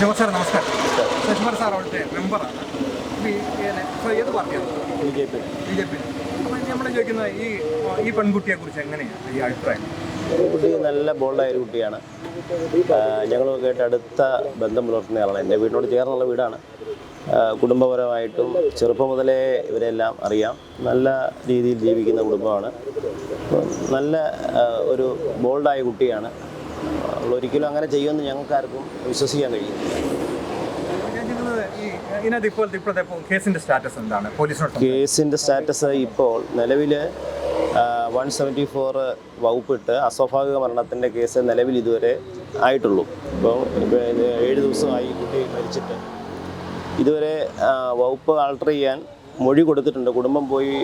Sasikumar sir നമസ്കാരം Sasikumar sir അവിടുത്തെ മെമ്പറാണ് ഏത് പാർട്ടിയാണ് B J P. B J P. അപ്പോൾ നമ്മൾ ചോദിക്കുന്നത് ഈ ഈ പെൺകുട്ടിയെ കുറിച്ച് എങ്ങനെയാണ് ഈ അഭിപ്രായം? കുട്ടി നല്ല ബോൾഡായ ഒരു കുട്ടിയാണ്. ഞങ്ങളുമായിട്ട് അടുത്ത ബന്ധം പുലർത്തുന്ന ആളാണ്. എന്റെ വീടിനോട് ചേർന്നുള്ള വീടാണ്. കുടുംബപരമായിട്ടും ചെറുപ്പം മുതലേ ഇവരെല്ലാം അറിയാം. നല്ല രീതിയിൽ ജീവിക്കുന്ന കുടുംബമാണ്. നല്ല ഒരു ബോൾഡായ കുട്ടിയാണ്. ഒരിക്കലും അങ്ങനെ ചെയ്യുമെന്ന് ഞങ്ങൾക്കാർക്കും വിശ്വസിക്കാൻ കഴിയും. കേസിന്റെ സ്റ്റാറ്റസ് ഇപ്പോൾ നിലവിൽ വൺ സെവന്റി ഫോർ വകുപ്പിട്ട് അസ്വാഭാവിക മരണത്തിന്റെ കേസ് നിലവിൽ ഇതുവരെ ആയിട്ടുള്ളൂ. ഇപ്പോൾ ഇപ്പോൾ ഏഴ് ദിവസമായി കുട്ടി മരിച്ചിട്ട്. ഇതുവരെ വകുപ്പ് ആൾട്ടർ ചെയ്യാൻ മൊഴി കൊടുത്തിട്ടുണ്ട്. കുടുംബം പോയി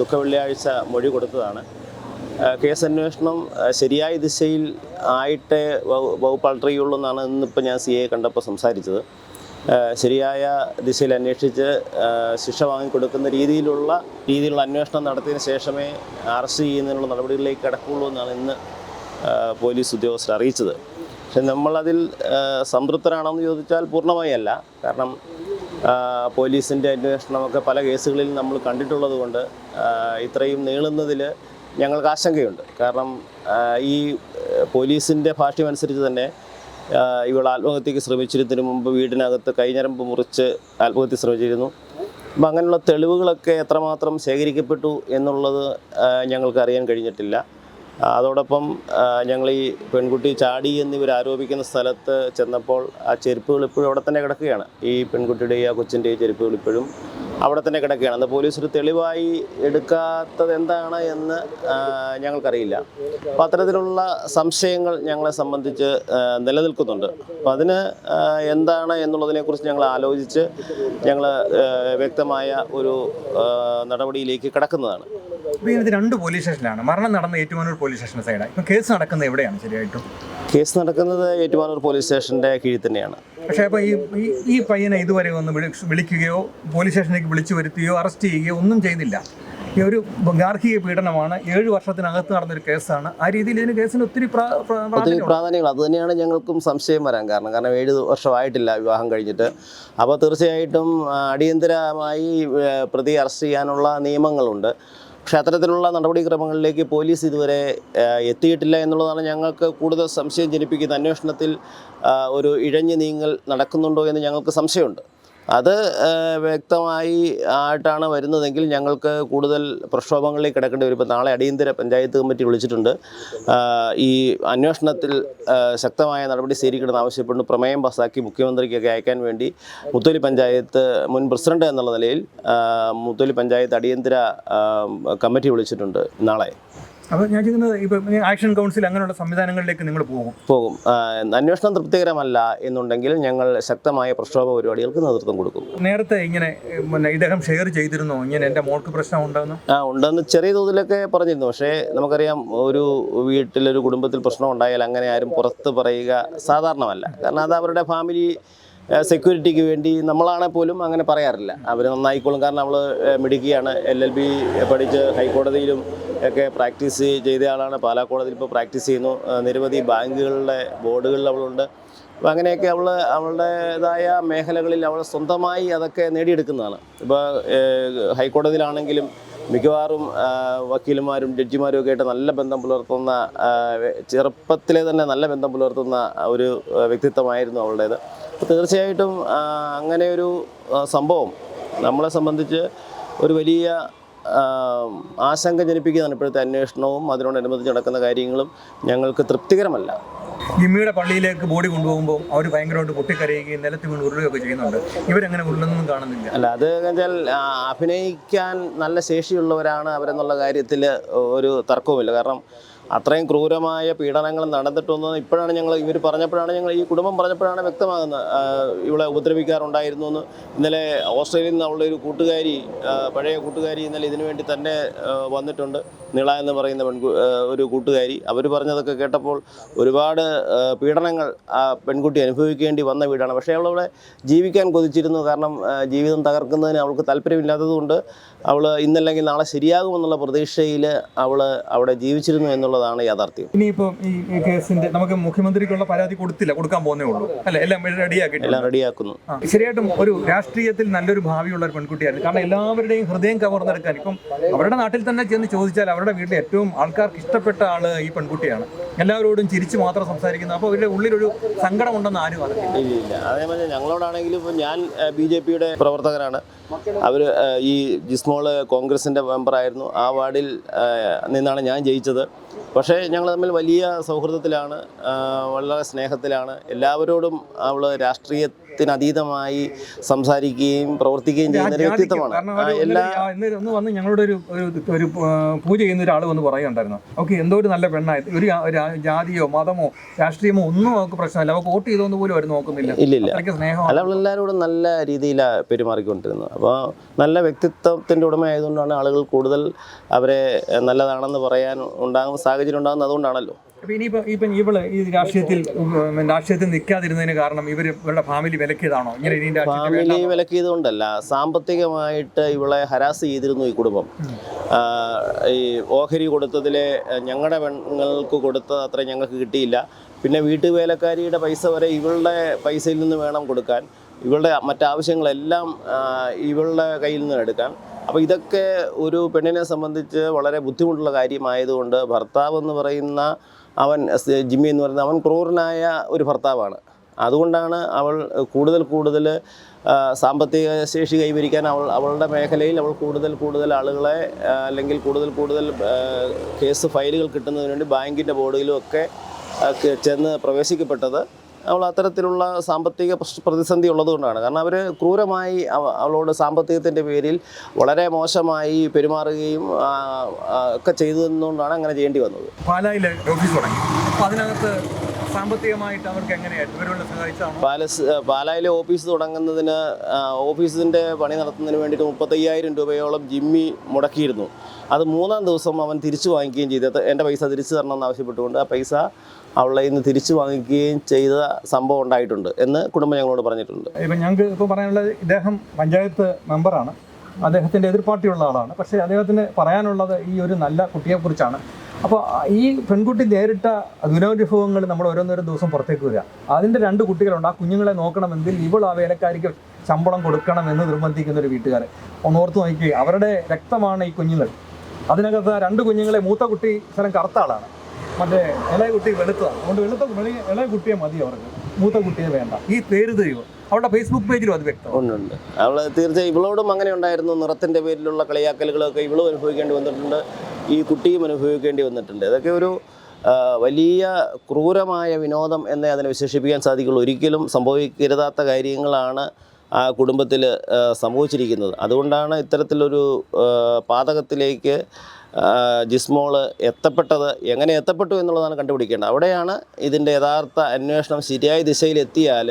ദുഃഖ വെള്ളിയാഴ്ച മൊഴി കൊടുത്തതാണ്. കേസ് അന്വേഷണം ശരിയായ ദിശയിൽ ആയിട്ടേ വകു- വകുപ്പ് അൾട്ടറിയുള്ളൂ എന്നാണ് ഇന്നിപ്പോൾ ഞാൻ സി എ കണ്ടപ്പോൾ സംസാരിച്ചത്. ശരിയായ ദിശയിൽ അന്വേഷിച്ച് ശിക്ഷ വാങ്ങിക്കൊടുക്കുന്ന രീതിയിലുള്ള രീതിയിലുള്ള അന്വേഷണം നടത്തിയതിന് ശേഷമേ അറസ്റ്റ് ചെയ്യുന്നതിനുള്ള നടപടികളിലേക്ക് കടക്കുള്ളൂ എന്നാണ് ഇന്ന് പോലീസ് ഉദ്യോഗസ്ഥർ അറിയിച്ചത്. പക്ഷെ നമ്മളതിൽ സംതൃപ്തരാണോ എന്ന് ചോദിച്ചാൽ പൂർണമായി അല്ല. കാരണം പോലീസിന്റെ അന്വേഷണമൊക്കെ പല കേസുകളിൽ നമ്മൾ കണ്ടിട്ടുള്ളത് കൊണ്ട് ഇത്രയും നീളുന്നതിൽ ഞങ്ങൾക്ക് ആശങ്കയുണ്ട്. കാരണം ഈ പോലീസിന്റെ ഭാഷ്യമനുസരിച്ച് തന്നെ ഇവൾ ആത്മഹത്യക്ക് ശ്രമിച്ചിരുന്നതിന് മുമ്പ് വീടിനകത്ത് കൈഞ്ഞരമ്പ് മുറിച്ച് ആത്മഹത്യ ശ്രമിച്ചിരുന്നു. അപ്പം അങ്ങനെയുള്ള തെളിവുകളൊക്കെ എത്രമാത്രം ശേഖരിക്കപ്പെട്ടു എന്നുള്ളത് ഞങ്ങൾക്ക് അറിയാൻ കഴിഞ്ഞിട്ടില്ല. അതോടൊപ്പം ഞങ്ങൾ ഈ പെൺകുട്ടി ചാടി എന്നിവർ ആരോപിക്കുന്ന സ്ഥലത്ത് ചെന്നപ്പോൾ ആ ചെരുപ്പുകൾ ഇപ്പോഴും അവിടെ തന്നെ കിടക്കുകയാണ്. ഈ പെൺകുട്ടിയുടെ ആ കൊച്ചിന്റെ ചെരുപ്പുകൾ ഇപ്പോഴും അവിടെ തന്നെ കിടക്കുകയാണ്. അത് പോലീസ് ഒരു തെളിവായി എടുക്കാത്തത് എന്താണ് എന്ന് ഞങ്ങൾക്കറിയില്ല. അപ്പോൾ അത്തരത്തിലുള്ള സംശയങ്ങൾ ഞങ്ങളെ സംബന്ധിച്ച് നിലനിൽക്കുന്നുണ്ട്. അപ്പം അതിന് എന്താണ് എന്നുള്ളതിനെക്കുറിച്ച് ഞങ്ങൾ ആലോചിച്ച് ഞങ്ങൾ വ്യക്തമായ ഒരു നടപടിയിലേക്ക് കടക്കുന്നതാണ്. ഇതിനകത്ത് രണ്ട് പോലീസ് സ്റ്റേഷനിലാണ് മരണം നടന്ന ഏറ്റുമാനൂർ പോലീസ് സ്റ്റേഷൻ സൈഡാണ് ഇപ്പം കേസ് നടക്കുന്നത് എവിടെയാണ് ശരിയായിട്ടും? കേസ് നടക്കുന്നത് ഏറ്റുമാനൂർ പോലീസ് സ്റ്റേഷന്റെ കീഴിൽ തന്നെയാണ്. പക്ഷേ അപ്പോൾ ഈ ഈ- പയ്യനെ ഇതുവരെ ഒന്ന് വിളിക്കുകയോ പോലീസ് സ്റ്റേഷനിലേക്ക് വിളിച്ചു വരുത്തുകയോ അറസ്റ്റ് ചെയ്യുകയോ ഒന്നും ചെയ്തില്ല. ഈ ഒരു ഗാർഹിക പീഡനമാണ്. ഏഴ് വർഷത്തിനകത്ത് നടന്നൊരു കേസാണ്. ആ രീതിയിൽ ഇതിന് കേസിന് ഒത്തിരി ഒത്തിരി. പ്രാധാന്യങ്ങൾ. അത് തന്നെയാണ് ഞങ്ങൾക്കും സംശയം വരാൻ കാരണം. കാരണം ഏഴ് വർഷമായിട്ടില്ല വിവാഹം കഴിഞ്ഞിട്ട്. അപ്പോൾ തീർച്ചയായിട്ടും അടിയന്തരമായി പ്രതി അറസ്റ്റ് ചെയ്യാനുള്ള നിയമങ്ങളുണ്ട്. പക്ഷേ അത്തരത്തിലുള്ള നടപടിക്രമങ്ങളിലേക്ക് പോലീസ് ഇതുവരെ എത്തിയിട്ടില്ല എന്നുള്ളതാണ് ഞങ്ങൾക്ക് കൂടുതൽ സംശയം ജനിപ്പിക്കുന്ന അന്വേഷണത്തിൽ ഒരു ഇഴഞ്ഞു നീങ്ങൽ നടക്കുന്നുണ്ടോ എന്ന് ഞങ്ങൾക്ക് സംശയമുണ്ട്. അത് വ്യക്തമായി ആയിട്ടാണ് വരുന്നതെങ്കിൽ ഞങ്ങൾക്ക് കൂടുതൽ പ്രക്ഷോഭങ്ങളിൽ കിടക്കേണ്ടി വരും. ഇപ്പോൾ നാളെ അടിയന്തര പഞ്ചായത്ത് കമ്മിറ്റി വിളിച്ചിട്ടുണ്ട്. ഈ അന്വേഷണത്തിൽ ശക്തമായ നടപടി സ്വീകരിക്കണമെന്ന് ആവശ്യപ്പെട്ട് പ്രമേയം പാസാക്കി മുഖ്യമന്ത്രിക്കൊക്കെ അയക്കാൻ വേണ്ടി മുത്തോലി പഞ്ചായത്ത് മുൻ പ്രസിഡന്റ് എന്നുള്ള നിലയിൽ മുത്തോലി പഞ്ചായത്ത് അടിയന്തര കമ്മിറ്റി വിളിച്ചിട്ടുണ്ട് നാളെ. അപ്പോൾ ഞാൻ ചെയ്യുന്നത് ഇപ്പം ആക്ഷൻ കൗൺസിൽ അങ്ങനെയുള്ള സംവിധാനങ്ങളിലേക്ക് നിങ്ങൾ പോകും. പോകും. അന്വേഷണം തൃപ്തികരമല്ല എന്നുണ്ടെങ്കിൽ ഞങ്ങൾ ശക്തമായ പ്രക്ഷോഭ പരിപാടികൾക്ക് നേതൃത്വം കൊടുക്കും. നേരത്തെ ഇങ്ങനെ ഇദ്ദേഹം ഷെയർ ചെയ്തിരുന്നു? ഇങ്ങനെ എന്റെ മോൾക്ക് പ്രശ്നം ഉണ്ടെന്ന്? ആ ഉണ്ടെന്ന് ചെറിയ തോതിലൊക്കെ പറഞ്ഞിരുന്നു. പക്ഷേ നമുക്കറിയാം ഒരു വീട്ടിലൊരു കുടുംബത്തിൽ പ്രശ്നം ഉണ്ടായാൽ അങ്ങനെ ആരും പുറത്ത് പറയുക സാധാരണമല്ല. കാരണം അത് അവരുടെ ഫാമിലി സെക്യൂരിറ്റിക്ക് വേണ്ടി നമ്മളാണെ പോലും അങ്ങനെ പറയാറില്ല. അവർ നന്നായിക്കോളും. കാരണം നമ്മൾ മിടുക്കിയാണ്. എൽ എൽ ബി പഠിച്ച് ഹൈക്കോടതിയിലും ഒക്കെ പ്രാക്ടീസ് ചെയ്ത ആളാണ്. പാലാ കോടതിയിൽ ഇപ്പോൾ പ്രാക്ടീസ് ചെയ്യുന്നു. നിരവധി ബാങ്കുകളുടെ ബോർഡുകളിൽ അവളുണ്ട്. അപ്പോൾ അങ്ങനെയൊക്കെ അവൾ അവളുടേതായ മേഖലകളിൽ അവൾ സ്വന്തമായി അതൊക്കെ നേടിയെടുക്കുന്നതാണ്. ഇപ്പോൾ ഹൈക്കോടതിയിലാണെങ്കിലും മിക്കവാറും വക്കീലുമാരും ജഡ്ജിമാരും ഒക്കെ ആയിട്ട് നല്ല ബന്ധം പുലർത്തുന്ന ചെറുപ്പത്തിലെ തന്നെ നല്ല ബന്ധം പുലർത്തുന്ന ഒരു വ്യക്തിത്വമായിരുന്നു അവളുടേത്. തീർച്ചയായിട്ടും അങ്ങനെ ഒരു സംഭവം നമ്മളെ സംബന്ധിച്ച് ഒരു വലിയ ആശങ്ക ജനിപ്പിക്കുന്നതാണ് ഇപ്പോഴത്തെ അന്വേഷണവും അതിനോടനുബന്ധിച്ച് നടക്കുന്ന കാര്യങ്ങളും ഞങ്ങൾക്ക് തൃപ്തികരമല്ല. ജിമ്മിയുടെ പള്ളിയിലേക്ക് ബോഡി കൊണ്ടുപോകുമ്പോൾ അവർ ഭയങ്കരമായിട്ട് പൊട്ടിക്കരയുകയും നിലത്ത് വീണ് ഉരുളുകയൊക്കെ ചെയ്യുന്നുണ്ട്. ഇവരങ്ങനെ ഉരുളൊന്നും കാണുന്നില്ല. അല്ല അത് വെച്ചാൽ അഭിനയിക്കാൻ നല്ല ശേഷിയുള്ളവരാണ് അവരെന്നുള്ള കാര്യത്തിൽ ഒരു തർക്കവുമില്ല. കാരണം അത്രയും ക്രൂരമായ പീഡനങ്ങൾ നടന്നിട്ടൊന്നും ഇപ്പോഴാണ് ഞങ്ങൾ ഇവർ പറഞ്ഞപ്പോഴാണ് ഞങ്ങൾ ഈ കുടുംബം പറഞ്ഞപ്പോഴാണ് വ്യക്തമാകുന്നത്. ഇവളെ ഉപദ്രവിക്കാറുണ്ടായിരുന്നു എന്ന്. ഇന്നലെ ഓസ്ട്രേലിയയിൽ നിന്നുള്ള ഒരു കൂട്ടുകാരി പഴയ കൂട്ടുകാരി ഇന്നലെ ഇതിനുവേണ്ടി തന്നെ വന്നിട്ടുണ്ട്. നിള എന്ന് പറയുന്ന പെൺകു ഒരു കൂട്ടുകാരി അവർ പറഞ്ഞതൊക്കെ കേട്ടപ്പോൾ ഒരുപാട് പീഡനങ്ങൾ ആ പെൺകുട്ടി അനുഭവിക്കേണ്ടി വന്ന വീടാണ്. പക്ഷേ അവളവിടെ ജീവിക്കാൻ കൊതിച്ചിരുന്നു. കാരണം ജീവിതം തകർക്കുന്നതിന് അവൾക്ക് താല്പര്യമില്ലാത്തതുകൊണ്ട് അവൾ ഇന്നല്ലെങ്കിൽ നാളെ ശരിയാകുമെന്നുള്ള പ്രതീക്ഷയിൽ അവൾ അവിടെ ജീവിച്ചിരുന്നു എന്നുള്ളതാണ് യാഥാർത്ഥ്യം. ഇനിയിപ്പം ഈ കേസിന്റെ നമുക്ക് മുഖ്യമന്ത്രിക്കുള്ള പരാതി കൊടുത്തില്ല. കൊടുക്കാൻ പോകുന്നേ ഉള്ളൂ. അല്ലെ? എല്ലാം റെഡിയാക്കി എല്ലാം റെഡിയാക്കുന്നു ശരിയായിട്ടും ഒരു രാഷ്ട്രീയത്തിൽ നല്ലൊരു ഭാവിയുള്ള ഒരു പെൺകുട്ടിയായിരുന്നു. കാരണം എല്ലാവരുടെയും ഹൃദയം കവർന്നെടുക്കാൻ ഇപ്പം അവരുടെ നാട്ടിൽ തന്നെ ചെന്ന് ചോദിച്ചാൽ അവരുടെ വീട്ടിൽ ഏറ്റവും ആൾക്കാർക്ക് ഇഷ്ടപ്പെട്ട ആൾ ഈ പെൺകുട്ടിയാണ്. എല്ലാവരോടും ചിരിച്ചു മാത്രം സംസാരിക്കുന്നത് അപ്പോൾ അവരുടെ ഉള്ളിലൊരു സങ്കടമുണ്ടെന്ന് ആരും അറിയില്ല അതേപോലെ ഞങ്ങളോടാണെങ്കിലും ഇപ്പം ഞാൻ ബി ജെ പിയുടെ പ്രവർത്തകരാണ്. അവർ ഈ ജിസ്മോൾ കോൺഗ്രസിന്റെ മെമ്പറായിരുന്നു ആ വാർഡിൽ നിന്നാണ് ഞാൻ ജയിച്ചത്. പക്ഷേ ഞങ്ങൾ തമ്മിൽ വലിയ സൗഹൃദത്തിലാണ് വളരെ സ്നേഹത്തിലാണ്. എല്ലാവരോടും അവൾ രാഷ്ട്രീയത്തിനതീതമായി സംസാരിക്കുകയും പ്രവർത്തിക്കുകയും ചെയ്യുന്ന ഒരു വ്യക്തിത്വമാണ്. എല്ലാ ഒന്ന് വന്ന് ഞങ്ങളുടെ ഒരു ഒരു പൂജ ചെയ്യുന്ന ഒരാൾ വന്ന് പറയുണ്ടായിരുന്നു ഓക്കെ എന്തോ ഒരു നല്ല പെണ്ണായി ഒരു ജാതിയോ മതമോ രാഷ്ട്രീയമോ ഒന്നും അവർക്ക് പ്രശ്നമില്ല. അവർക്ക് വോട്ട് ചെയ്തോന്ന് പോലും അവർ നോക്കുന്നില്ല. ഇല്ലില്ല അല്ല അവളെല്ലാവരോടും നല്ല രീതിയിലാണ് പെരുമാറിക്കൊണ്ടിരുന്നത്. അപ്പോൾ നല്ല വ്യക്തിത്വത്തിന്റെ ഉടമയായതുകൊണ്ടാണ് ആളുകൾ കൂടുതൽ അവരെ നല്ലതാണെന്ന് പറയാൻ ഉണ്ടാകുന്ന സാഹചര്യം ഉണ്ടാകുന്നത് അതുകൊണ്ടാണല്ലോ. ഇനിയിപ്പോ ഇപ്പം ഇവൾ ഈ രാഷ്ട്രീയത്തിൽ രാഷ്ട്രീയത്തിൽ നിൽക്കാതിരുന്നതിന് കാരണം ഇവർ ഇവരുടെ ഫാമിലി വിലക്കിയതാണോ? ഇങ്ങനെ ഫാമിലി വിലക്കിയതുകൊണ്ടല്ല. സാമ്പത്തികമായിട്ട് ഇവളെ ഹരാസ് ചെയ്തിരുന്നു ഈ കുടുംബം. ഈ ഓഹരി കൊടുത്തതിലെ ഞങ്ങളുടെ പെണ്ണുങ്ങൾക്ക് കൊടുത്തത് അത്ര ഞങ്ങൾക്ക് കിട്ടിയില്ല. പിന്നെ വീട്ടുവേലക്കാരിയുടെ പൈസ വരെ ഇവളുടെ പൈസയിൽ നിന്ന് വേണം കൊടുക്കാൻ. ഇവളുടെ മറ്റാവശ്യങ്ങളെല്ലാം ഇവളുടെ കയ്യിൽ നിന്ന് എടുക്കാൻ. അപ്പോൾ ഇതൊക്കെ ഒരു പെണ്ണിനെ സംബന്ധിച്ച് വളരെ ബുദ്ധിമുട്ടുള്ള കാര്യമായതുകൊണ്ട് ഭർത്താവ് എന്ന് പറയുന്ന അവൻ ജിമ്മി എന്ന് പറയുന്നത് അവൻ ക്രൂരനായ ഒരു ഭർത്താവാണ്. അതുകൊണ്ടാണ് അവൾ കൂടുതൽ കൂടുതൽ സാമ്പത്തിക ശേഷി കൈവരിക്കാൻ അവൾ അവളുടെ മേഖലയിൽ അവൾ കൂടുതൽ കൂടുതൽ ആളുകളെ അല്ലെങ്കിൽ കൂടുതൽ കൂടുതൽ കേസ് ഫയലുകൾ കിട്ടുന്നതിന് വേണ്ടി ബാങ്കിന്റെ ബോർഡിലും ഒക്കെ ചെന്ന് പ്രവേശിക്കപ്പെട്ടത് അവൾ അത്തരത്തിലുള്ള സാമ്പത്തിക പ്രതിസന്ധി ഉള്ളതുകൊണ്ടാണ് കാരണം അവർ ക്രൂരമായി അവ- അവളോട് സാമ്പത്തികത്തിന്റെ പേരിൽ വളരെ മോശമായി പെരുമാറുകയും ഒക്കെ ചെയ്തതുകൊണ്ടാണ് അങ്ങനെ ചെയ്യേണ്ടി വന്നത്. പാലായിലെ ഓഫീസ് തുടങ്ങി. അതിനകത്ത് സാമ്പത്തികമായിട്ട് അവർക്ക് എങ്ങനെയായിരുന്നു? സഹായിച്ചാണോ? പാലസ് പാലായിലെ ഓഫീസ് തുടങ്ങുന്നതിന് ഓഫീസിന്റെ പണി നടത്തുന്നതിന് വേണ്ടിയിട്ട് മുപ്പത്തയ്യായിരം രൂപയോളം ജിമ്മി മുടക്കിയിരുന്നു. അത് മൂന്നാം ദിവസം അവൻ തിരിച്ചു വാങ്ങിക്കുകയും ചെയ്തത് എന്റെ പൈസ തിരിച്ചു തരണമെന്ന് ആവശ്യപ്പെട്ടുകൊണ്ട് ആ പൈസ അവളെ ഇന്ന് തിരിച്ചു വാങ്ങിക്കുകയും ചെയ്ത സംഭവം ഉണ്ടായിട്ടുണ്ട് എന്ന് കുടുംബം ഞങ്ങളോട് പറഞ്ഞിട്ടുണ്ട്. ഇപ്പം ഞങ്ങൾക്ക് ഇപ്പോൾ പറയാനുള്ളത് ഇദ്ദേഹം പഞ്ചായത്ത് മെമ്പറാണ്. അദ്ദേഹത്തിന്റെ എതിർപ്പാർട്ടിയുള്ള ആളാണ്. പക്ഷേ അദ്ദേഹത്തിന് പറയാനുള്ളത് ഈ ഒരു നല്ല കുട്ടിയെക്കുറിച്ചാണ്. അപ്പോൾ ഈ പെൺകുട്ടി നേരിട്ട ദുരനുഭവങ്ങൾ നമ്മൾ ഓരോന്നോരോ ദിവസം പുറത്തേക്ക് വരിക. അതിന്റെ രണ്ട് കുട്ടികളുണ്ട്. ആ കുഞ്ഞുങ്ങളെ നോക്കണമെങ്കിൽ ഇവൾ ആ വേലക്കാരിക്ക് ശമ്പളം കൊടുക്കണം എന്ന് നിർബന്ധിക്കുന്ന ഒരു വീട്ടുകാരെ ഒന്ന് ഓർത്ത് നോക്കി അവരുടെ രക്തമാണ് ഈ കുഞ്ഞുങ്ങൾ. അതിനകത്ത് രണ്ട് കുഞ്ഞുങ്ങളെ മൂത്ത കുട്ടി സ്ഥലം കറുത്ത ആളാണ്. മറ്റേ ഇളയ കുട്ടി വെളുത്തതാണ്. അതുകൊണ്ട് വെളുത്ത ഇളയ കുട്ടിയെ മതി അവർക്ക്. മൂത്ത കുട്ടിയെ വേണ്ട. ഈ പേര് ദൈവം. അവരുടെ ഫേസ്ബുക്ക് പേജിലും അത് വ്യക്തമാണ്. ഉണ്ട് ഉണ്ട്. അവൾ തീർച്ചയായും ഇവളോടും അങ്ങനെ ഉണ്ടായിരുന്നു. നിറത്തിന്റെ പേരിലുള്ള കളിയാക്കലുകളൊക്കെ ഇവളും അനുഭവിക്കേണ്ടി വന്നിട്ടുണ്ട്. ഈ കുട്ടിയും അനുഭവിക്കേണ്ടി വന്നിട്ടുണ്ട്. അതൊക്കെ ഒരു വലിയ ക്രൂരമായ വിനോദം എന്നേ അതിനെ വിശേഷിപ്പിക്കാൻ സാധിക്കുള്ളൂ. ഒരിക്കലും സംഭവിക്കരുതാത്ത കാര്യങ്ങളാണ് ആ കുടുംബത്തിൽ സംഭവിച്ചിരിക്കുന്നത് അതുകൊണ്ടാണ് ഇത്തരത്തിലൊരു പാതകത്തിലേക്ക് ജിസ്മോൾ എത്തപ്പെട്ടത്. എങ്ങനെ എത്തപ്പെട്ടു എന്നുള്ളതാണ് കണ്ടുപിടിക്കേണ്ടത്. അവിടെയാണ് ഇതിന്റെ യഥാർത്ഥ അന്വേഷണം ശരിയായ ദിശയിലെത്തിയാൽ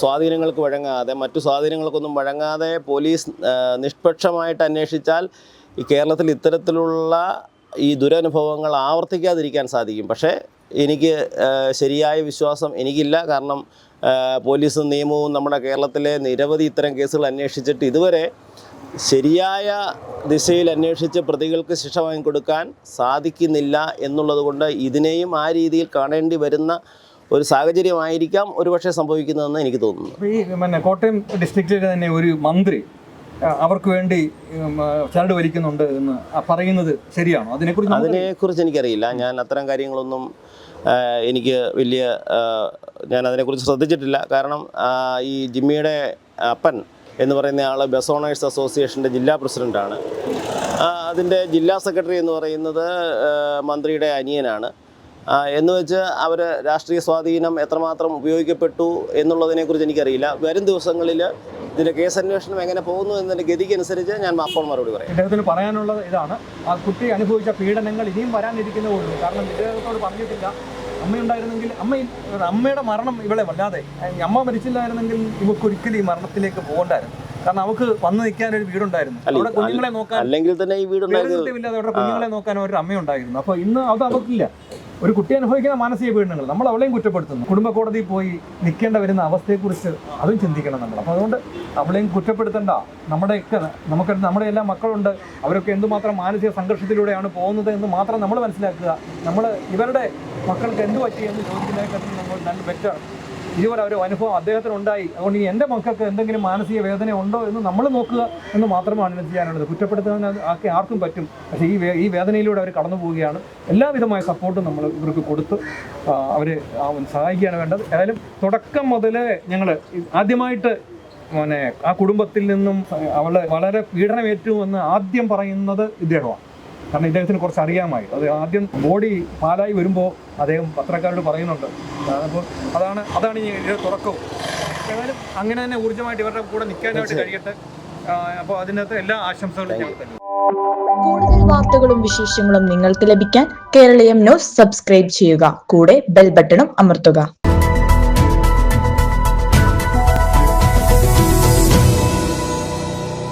സ്വാധീനങ്ങൾക്ക് വഴങ്ങാതെ മറ്റു സ്വാധീനങ്ങൾക്കൊന്നും വഴങ്ങാതെ പോലീസ് നിഷ്പക്ഷമായിട്ട് അന്വേഷിച്ചാൽ ഈ കേരളത്തിൽ ഇത്തരത്തിലുള്ള ഈ ദുരനുഭവങ്ങൾ ആവർത്തിക്കാതിരിക്കാൻ സാധിക്കും. പക്ഷേ എനിക്ക് ശരിയായ വിശ്വാസം എനിക്കില്ല. കാരണം പോലീസും നിയമവും നമ്മുടെ കേരളത്തിലെ നിരവധി ഇത്തരം കേസുകൾ അന്വേഷിച്ചിട്ട് ഇതുവരെ ശരിയായ ദിശയിൽ അന്വേഷിച്ച് പ്രതികൾക്ക് ശിക്ഷ വാങ്ങിക്കൊടുക്കാൻ സാധിക്കുന്നില്ല എന്നുള്ളതുകൊണ്ട് ഇതിനെയും ആ രീതിയിൽ കാണേണ്ടി വരുന്ന ഒരു സാഹചര്യമായിരിക്കാം ഒരുപക്ഷെ സംഭവിക്കുന്നതെന്ന് എനിക്ക് തോന്നുന്നു. ഈ പിന്നെ കോട്ടയം ഡിസ്ട്രിക്റ്റിൽ തന്നെ ഒരു മന്ത്രി അവർക്ക് വേണ്ടി ചരട് വലിക്കുന്നുണ്ട് എന്ന് പറയുന്നത് ശരിയാണോ? അതിനെക്കുറിച്ച് അതിനെക്കുറിച്ച് എനിക്കറിയില്ല. ഞാൻ അത്തരം കാര്യങ്ങളൊന്നും എനിക്ക് വലിയ ഞാൻ അതിനെക്കുറിച്ച് ശ്രദ്ധിച്ചിട്ടില്ല. കാരണം ഈ ജിമ്മിയുടെ അപ്പൻ എന്ന് പറയുന്ന ആൾ ബസ് ഓണേഴ്സ് അസോസിയേഷന്റെ ജില്ലാ പ്രസിഡന്റാണ് അതിന്റെ ജില്ലാ സെക്രട്ടറി എന്ന് പറയുന്നത് മന്ത്രിയുടെ അനിയനാണ്. എന്ന് വെച്ച് അവർ രാഷ്ട്രീയ സ്വാധീനം എത്രമാത്രം ഉപയോഗിക്കപ്പെട്ടു എന്നുള്ളതിനെക്കുറിച്ച് എനിക്കറിയില്ല. വരും ദിവസങ്ങളിൽ ഇതിന്റെ കേസ് അന്വേഷണം എങ്ങനെ പോകുന്നു എന്നതിന്റെ ഗതിക്കനുസരിച്ച് ഞാൻ അപ്പോൾ മറുപടി പറയാം. ഇദ്ദേഹത്തിന് പറയാനുള്ളത് ഇതാണ്. ആ കുട്ടി അനുഭവിച്ച പീഡനങ്ങൾ ഇനിയും വരാനിരിക്കുന്നതുകൊണ്ട് കാരണം ഇദ്ദേഹത്തോട് പറഞ്ഞിട്ടില്ല. അമ്മയുണ്ടായിരുന്നെങ്കിൽ അമ്മ അമ്മയുടെ മരണം ഇവളെ വല്ലാതെ അമ്മ മരിച്ചില്ലായിരുന്നെങ്കിൽ ഇവക്ക് ഒരിക്കലും ഈ മരണത്തിലേക്ക് പോകണ്ടായിരുന്നു. കാരണം അവക്ക് വന്ന് നിൽക്കാൻ ഒരു വീടുണ്ടായിരുന്നു. അവിടെ കുഞ്ഞുങ്ങളെ നോക്കാൻ അല്ലെങ്കിൽ തന്നെ ഈ വീടുണ്ടായിരുന്നു അവരുടെ കുഞ്ഞുങ്ങളെ നോക്കാൻ ഒരു അമ്മയുണ്ടായിരുന്നു. അപ്പൊ ഇന്ന് അത് അവർക്കില്ല ഒരു കുട്ടി അനുഭവിക്കുന്ന മാനസിക പീഡനങ്ങൾ നമ്മൾ അവളെയും കുറ്റപ്പെടുത്തുന്നു. കുടുംബ കോടതിയിൽ പോയി നിൽക്കേണ്ട വരുന്ന അവസ്ഥയെക്കുറിച്ച് അതും ചിന്തിക്കണം നമ്മൾ. അപ്പോൾ അതുകൊണ്ട് അവളെയും കുറ്റപ്പെടുത്തണ്ട. നമ്മുടെയൊക്കെ നമുക്ക് നമ്മുടെ എല്ലാ മക്കളുണ്ട്. അവരൊക്കെ എന്തുമാത്രം മാനസിക സംഘർഷത്തിലൂടെയാണ് പോകുന്നത് എന്ന് മാത്രം നമ്മൾ മനസ്സിലാക്കുക. നമ്മൾ ഇവരുടെ മക്കൾക്ക് എന്ത് പറ്റി എന്ന് നമ്മൾ നല്ല ബെറ്റർ ഇതുപോലെ ഒരു അനുഭവം അദ്ദേഹത്തിന് ഉണ്ടായി അതുകൊണ്ട് ഇനി എന്റെ മക്കൾക്ക് എന്തെങ്കിലും മാനസിക വേദന ഉണ്ടോ എന്ന് നമ്മൾ നോക്കുക എന്ന് മാത്രമാണ് ഇതിന് ചെയ്യാനുള്ളത്. കുറ്റപ്പെടുത്തുന്ന ആക്കി ആർക്കും പറ്റും. പക്ഷേ ഈ ഈ വേദനയിലൂടെ അവർ കടന്നു പോവുകയാണ്. എല്ലാവിധമായ സപ്പോർട്ടും നമ്മൾ ഇവർക്ക് കൊടുത്ത് അവർ സഹായിക്കുകയാണ് വേണ്ടത്. ഏതായാലും തുടക്കം മുതലേ ഞങ്ങൾ ആദ്യമായിട്ട് പിന്നെ ആ കുടുംബത്തിൽ നിന്നും അവൾ വളരെ പീഡനമേറ്റു എന്ന് ആദ്യം പറയുന്നത് ഇദ്ദേഹമാണ്. കാരണം ഇദ്ദേഹത്തിന് കുറച്ച് അറിയാമായി. അത് ആദ്യം ബോഡി പാലായി വരുമ്പോൾ അദ്ദേഹം പത്രക്കാരോട് പറയുന്നുണ്ട്. അപ്പോൾ അതാണ് അതാണ് ഈ തുറക്കവും ഏതായാലും അങ്ങനെ തന്നെ ഊർജമായിട്ട് ഇവരുടെ കൂടെ നിൽക്കാനായിട്ട് കഴിയട്ടെ. അപ്പോൾ അതിനകത്ത് എല്ലാ ആശംസകളും ഞാൻ തരുന്നു കൂടുതൽ വാർത്തകളും വിശേഷങ്ങളും നിങ്ങൾക്ക് ലഭിക്കാൻ കേരളീയം ന്യൂസ് സബ്സ്ക്രൈബ് ചെയ്യുക. കൂടെ ബെൽ ബട്ടണും അമർത്തുക.